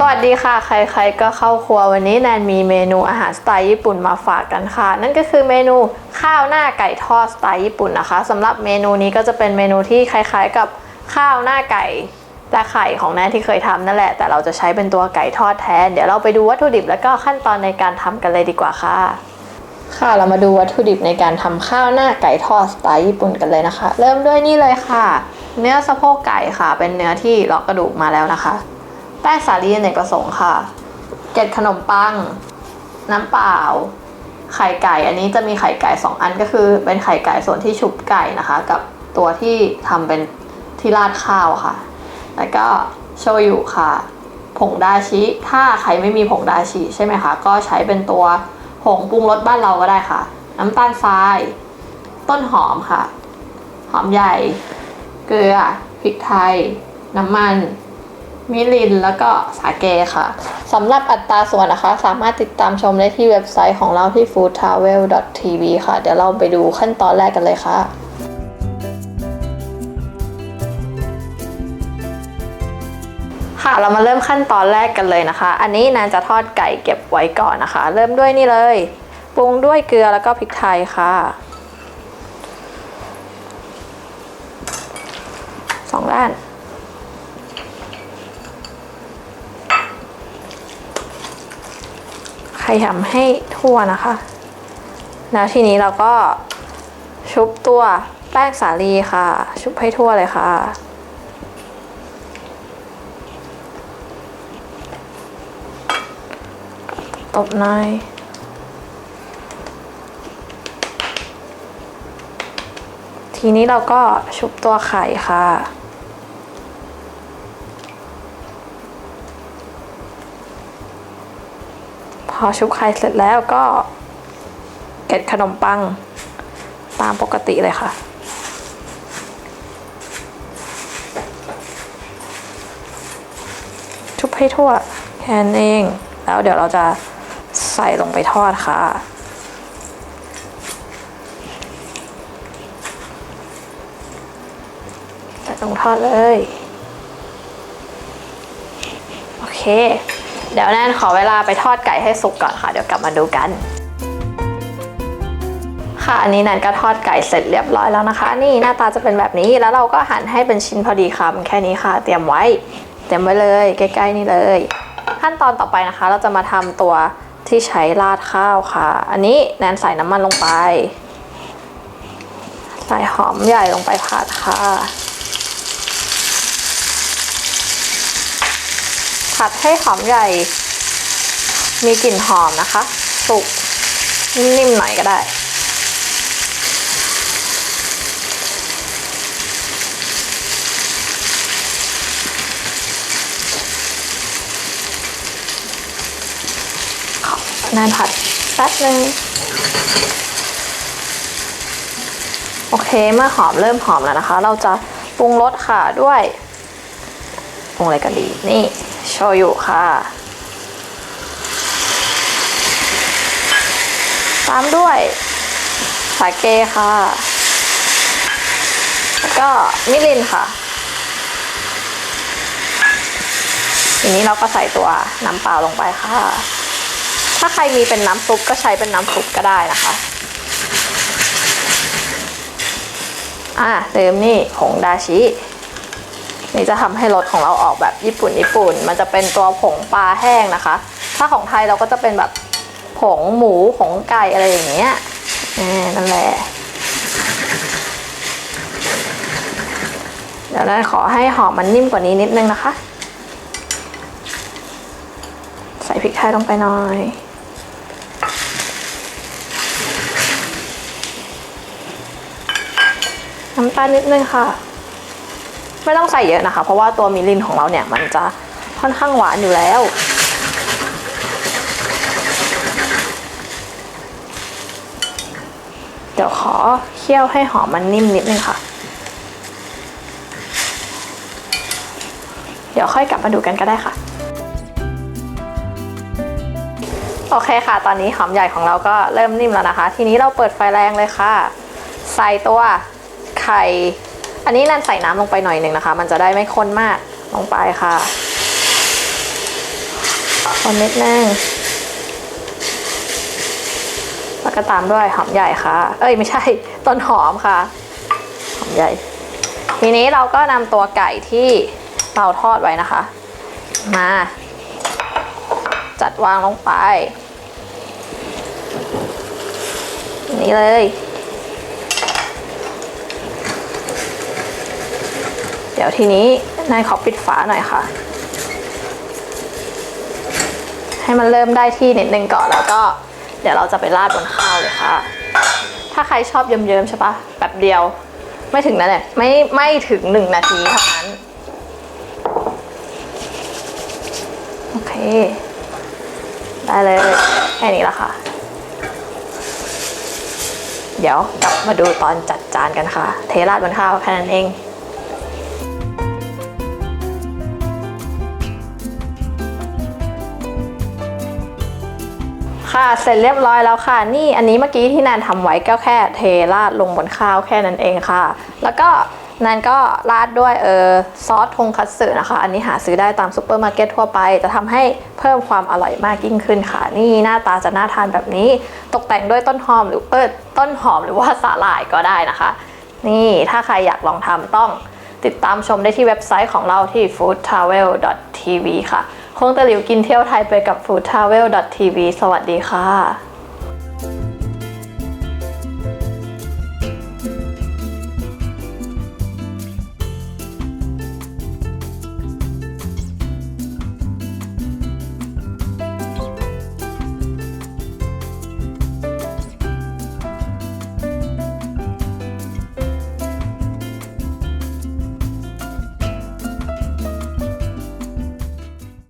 สวัสดีค่ะ ใครๆก็เข้าครัววันนี้แนนมีเมนูอาหารสไตล์ญี่ปุ่นมาฝากกันค่ะ นั่นก็คือเมนูข้าวหน้าไก่ทอดสไตล์ญี่ปุ่นนะคะสำหรับเมนูนี้ก็จะเป็นเมนูที่คล้ายๆกับข้าวหน้าไก่และไข่ของแนนที่เคยทำนั่นแหละ แต่เราจะใช้เป็นตัวไก่ทอดแทน เดี๋ยวเราไปดูวัตถุดิบแล้วก็ขั้นตอนในการทำกันเลยดีกว่าค่ะ ค่ะเรามาดูวัตถุดิบในการทำข้าวหน้าไก่ทอดสไตล์ญี่ปุ่นกันเลยนะคะ เริ่มด้วยนี่เลยค่ะ เนื้อสะโพกไก่ค่ะ เป็นเนื้อที่เลาะกระดูกมาแล้วนะคะ ป้งสาลีอเนกประสงค์ค่ะเกล็ดขนมปัง น้ำเปล่า ไข่ไก่ อันนี้จะมีไข่ไก่2อันก็คือเป็นไข่ไก่ส่วนที่ชุบไก่นะคะ กับตัวที่ทำเป็นที่ราดข้าวค่ะ แล้วก็โชยุค่ะ ผงดาชิ ถ้าใครไม่มีผงดาชิใช่ไหมคะ ก็ใช้เป็นตัวผงปรุงรสบ้านเราก็ได้ค่ะ น้ำตาลทราย ต้นหอมค่ะ หอมใหญ่ เกลือ พริกไทย น้ำมัน มิลินแล้วก็สาเกค่ะสำหรับอัตราส่วนนะคะ สามารถติดตามชมได้ที่เว็บไซต์ของเราที่ foodtravel.tv ค่ะ เดี๋ยวเราไปดูขั้นตอนแรกกันเลยค่ะค่ะเรามาเริ่มขั้นตอนแรกกันเลยนะคะ อันนี้แนนจะทอดไก่เก็บไว้ก่อนนะคะ เริ่มด้วยนี่เลยปรุงด้วยเกลือแล้วก็พริกไทยค่ะสองด้าน ขยำให้ทั่วนะคะ แล้วทีนี้เราก็ชุบตัวแป้งสาลีค่ะ ชุบให้ทั่วเลยค่ะ ตบหน่อยทีนี้เราก็ชุบตัวไข่ค่ะ พอชุบไข่เสร็จแล้วก็เก็ดขนมปังตามปกติเลยค่ะ ชุบให้ทั่วแค่นั้นเอง แล้วเดี๋ยวเราจะใส่ลงไปทอดค่ะใส่ลงทอดเลย โอเค เดี๋ยวแนนขอเวลาไปทอดไก่ให้สุกก่อนค่ะ เดี๋ยวกลับมาดูกัน ค่ะอันนี้แนนก็ทอดไก่เสร็จเรียบร้อยแล้วนะคะ นี่หน้าตาจะเป็นแบบนี้แล้วเราก็หั่นให้เป็นชิ้นพอดีคำแค่นี้ค่ะ เตรียมไว้ เตรียมไว้เลยใกล้ๆนี่เลย ขั้นตอนต่อไปนะคะ เราจะมาทำตัวที่ใช้ราดข้าวค่ะ อันนี้แนนใส่น้ำมันลงไป ใส่หอมใหญ่ลงไปผัดค่ะ ผัดให้หอมใหญ่ มีกลิ่นหอมนะคะสุกนิ่มๆหน่อยก็ได้นานผัดแป๊บนึงโอเคเมื่อหอมเริ่มหอมแล้วนะคะ เราจะปรุงรสค่ะด้วยปรุงอะไรกันดีนี่ โชยุค่ะ ตามด้วยสาเกค่ะ แล้วก็มิรินค่ะทีนี้เราก็ใส่ตัวน้ำเปล่าลงไปค่ะ ถ้าใครมีเป็นน้ำซุปก็ใช้เป็นน้ำซุปก็ได้นะคะ อ่าเติมนี่ผงดาชิ นี่จะทำให้รสของเราออกแบบญี่ปุ่นญี่ปุ่น มันจะเป็นตัวผงปลาแห้งนะคะ ถ้าของไทยเราก็จะเป็นแบบผงหมูผงไก่อะไรอย่างเงี้ยนั่นแหละเดี๋ยวเราขอให้หอมมันนิ่มกว่านี้นิดนึงนะคะ ใส่พริกไทยลงไปหน่อยน้ำตาลนิดนึงค่ะ ไม่ต้องใส่เยอะนะคะ เพราะว่าตัวมิลินของเราเนี่ยมันจะค่อนข้างหวานอยู่แล้ว เดี๋ยวขอเคี่ยวให้หอมมันนิ่มนิดนึงค่ะ เดี๋ยวค่อยกลับมาดูกันก็ได้ค่ะ โอเคค่ะ ตอนนี้หอมใหญ่ของเราก็เริ่มนิ่มแล้วนะคะ ทีนี้เราเปิดไฟแรงเลยค่ะ ใส่ตัวไข่ อันนี้นันใส่น้ำลงไปหน่อยหนึ่งนะคะ มันจะได้ไม่ข้นมากลงไปค่ะคคนนิดนึงแล้วก็ตามด้วยหอมใหญ่ค่ะ เอ้ยไม่ใช่ต้นหอมค่ะหอมใหญ่ ทีนี้เราก็นำตัวไก่ที่เราทอดไว้นะคะ มา จัดวางลงไป นี่เลย เดี๋ยวทีนี้นายขอปิดฝาหน่อยค่ะ ให้มันเริ่มได้ที่นิดนึงก่อนแล้วก็เดี๋ยวเราจะไปราดบนข้าวเลยค่ะ ถ้าใครชอบเยิ้มๆใช่ปะแบบเดียว ไม่ถึงนั่นแหละไม่ไม่ถึงหนึ่งนาทีเท่านั้นโอเค ได้เลยแค่นี้ละค่ะ เดี๋ยวกลับมาดูตอนจัดจานกันค่ะ เทราดบนข้าวแค่นั้นเอง ค่ะเสร็จเรียบร้อยแล้วค่ะ นี่อันนี้เมื่อกี้ที่แนนทำไว้ก็แค่เทราดลงบนข้าวแค่นั้นเองค่ะ แล้วก็แนนก็ราดด้วยเออซอสทงคัตสึนะคะ อันนี้หาซื้อได้ตามซูเปอร์มาร์เก็ตทั่วไป จะทำให้เพิ่มความอร่อยมากยิ่งขึ้นค่ะ นี่หน้าตาจะน่าทานแบบนี้ ตกแต่งด้วยต้นหอมหรือเออต้นหอมหรือว่าสาหร่ายก็ได้นะคะ นี่ถ้าใครอยากลองทำต้องติดตามชมได้ที่เว็บไซต์ของเราที่ foodtravel.tv ค่ะ คงตะหลิวกินเที่ยวไทยไปกับ foodtravel.tv สวัสดีค่ะ